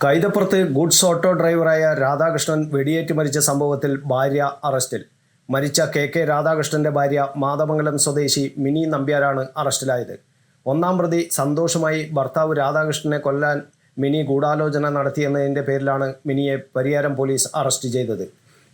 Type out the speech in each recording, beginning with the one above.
കൈതപ്പുറത്ത് goods auto ഡ്രൈവറായ രാധാകൃഷ്ണൻ വെടിയേറ്റ് മരിച്ച സംഭവത്തിൽ ഭാര്യ അറസ്റ്റിൽ. മരിച്ച കെ കെ രാധാകൃഷ്ണന്റെ ഭാര്യ മാതമംഗലം സ്വദേശി മിനി നമ്പ്യാരാണ് അറസ്റ്റിലായത്. ഒന്നാം പ്രതി സന്തോഷമായി ഭർത്താവ് രാധാകൃഷ്ണനെ കൊല്ലാൻ മിനി ഗൂഢാലോചന നടത്തിയെന്നതിന്റെ പേരിലാണ് മിനിയെ പരിയാരം പോലീസ് അറസ്റ്റ് ചെയ്തത്.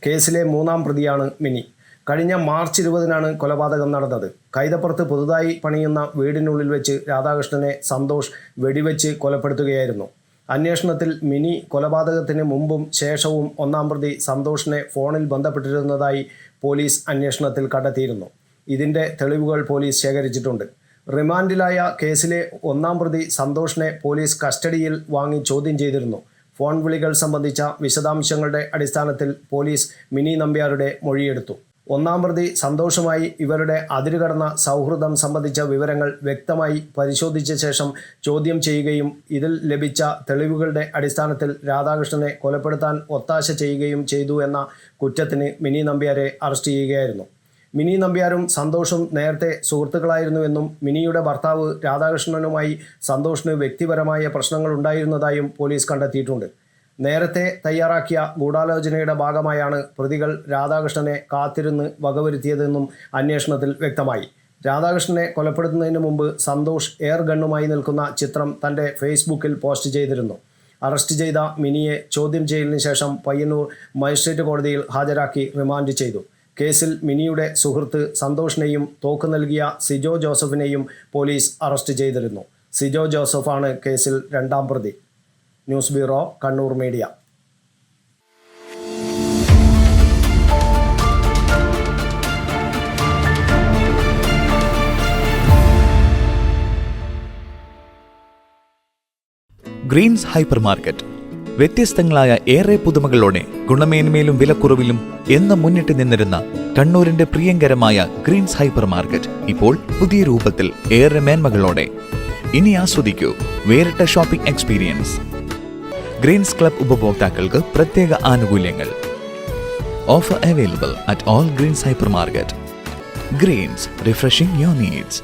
കേസിലെ മൂന്നാം പ്രതിയാണ് മിനി. കഴിഞ്ഞ മാർച്ച് ഇരുപതിനാണ് കൊലപാതകം നടന്നത്. കൈതപ്പുറത്ത് പുതുതായി പണിയുന്ന വീടിനുള്ളിൽ വെച്ച് രാധാകൃഷ്ണനെ സന്തോഷ് വെടിവെച്ച് കൊലപ്പെടുത്തുകയായിരുന്നു. അന്വേഷണത്തിൽ മിനി കൊലപാതകത്തിന് മുമ്പും ശേഷവും ഒന്നാം പ്രതി സന്തോഷിനെ ഫോണിൽ ബന്ധപ്പെട്ടിരുന്നതായി പോലീസ് അന്വേഷണത്തിൽ കണ്ടെത്തിയിരുന്നു. ഇതിന്റെ തെളിവുകൾ പോലീസ് ശേഖരിച്ചിട്ടുണ്ട്. റിമാൻഡിലായ കേസിലെ ഒന്നാം പ്രതി സന്തോഷിനെ പോലീസ് കസ്റ്റഡിയിൽ വാങ്ങി ചോദ്യം ചെയ്തിരുന്നു. ഫോൺ വിളികൾ സംബന്ധിച്ച വിശദാംശങ്ങളുടെ അടിസ്ഥാനത്തിൽ പോലീസ് മിനി നമ്പ്യാരുടെ മൊഴിയെടുത്തു. ഒന്നാം പ്രതി സന്തോഷമായി ഇവരുടെ അതിരുകടന്ന സൗഹൃദം സംബന്ധിച്ച വിവരങ്ങൾ വ്യക്തമായി പരിശോധിച്ച ശേഷം ചോദ്യം ചെയ്യുകയും ഇതിൽ ലഭിച്ച തെളിവുകളുടെ അടിസ്ഥാനത്തിൽ രാധാകൃഷ്ണനെ കൊലപ്പെടുത്താൻ ഒത്താശ ചെയ്യുകയും ചെയ്തു എന്ന കുറ്റത്തിന് മിനി നമ്പ്യാരെ അറസ്റ്റ് ചെയ്യുകയായിരുന്നു. മിനി നമ്പ്യാരും സന്തോഷും നേരത്തെ സുഹൃത്തുക്കളായിരുന്നുവെന്നും മിനിയുടെ ഭർത്താവ് രാധാകൃഷ്ണനുമായി സന്തോഷിന് വ്യക്തിപരമായ പ്രശ്നങ്ങൾ ഉണ്ടായിരുന്നതായും പോലീസ് കണ്ടെത്തിയിട്ടുണ്ട്. നേരത്തെ തയ്യാറാക്കിയ ഗൂഢാലോചനയുടെ ഭാഗമായാണ് പ്രതികൾ രാധാകൃഷ്ണനെ കാത്തിരുന്ന് വകവരുത്തിയതെന്നും അന്വേഷണത്തിൽ വ്യക്തമായി. രാധാകൃഷ്ണനെ കൊലപ്പെടുത്തുന്നതിന് മുമ്പ് സന്തോഷ് എയർ ഗണ്ണുമായി നിൽക്കുന്ന ചിത്രം തന്റെ ഫേസ്ബുക്കിൽ പോസ്റ്റ് ചെയ്തിരുന്നു. അറസ്റ്റ് ചെയ്ത മിനിയെ ചോദ്യം ചെയ്യലിന് ശേഷം പയ്യന്നൂർ മജിസ്ട്രേറ്റ് കോടതിയിൽ ഹാജരാക്കി റിമാൻഡ് ചെയ്തു. കേസിൽ മിനിയുടെ സുഹൃത്ത് സന്തോഷിനെയും തോക്ക് നൽകിയ സിജോ ജോസഫിനെയും പോലീസ് അറസ്റ്റ് ചെയ്തിരുന്നു. സിജോ ജോസഫാണ് കേസിൽ രണ്ടാം പ്രതി. News bureau Kannur media. Greens hypermarket വ്യത്യസ്തങ്ങളായ ഏറെ പുതുമകളോടെ ഗുണമേന്മയിലും വിലക്കുറവിലും എന്ന് മുന്നിട്ട് നിന്നിരുന്ന കണ്ണൂരിന്റെ പ്രിയങ്കരമായ ഗ്രീൻസ് ഹൈപ്പർ മാർക്കറ്റ് ഇപ്പോൾ പുതിയ രൂപത്തിൽ ഏറെ മേന്മകളോടെ. ഇനി ആസ്വദിക്കൂ വേറിട്ട ഷോപ്പിംഗ് എക്സ്പീരിയൻസ്. ഗ്രീൻസ് ക്ലബ് ഉപഭോക്താക്കൾക്ക് പ്രത്യേക ആനുകൂല്യങ്ങൾ. Offer available at all Greens hyper market Greens refreshing your needs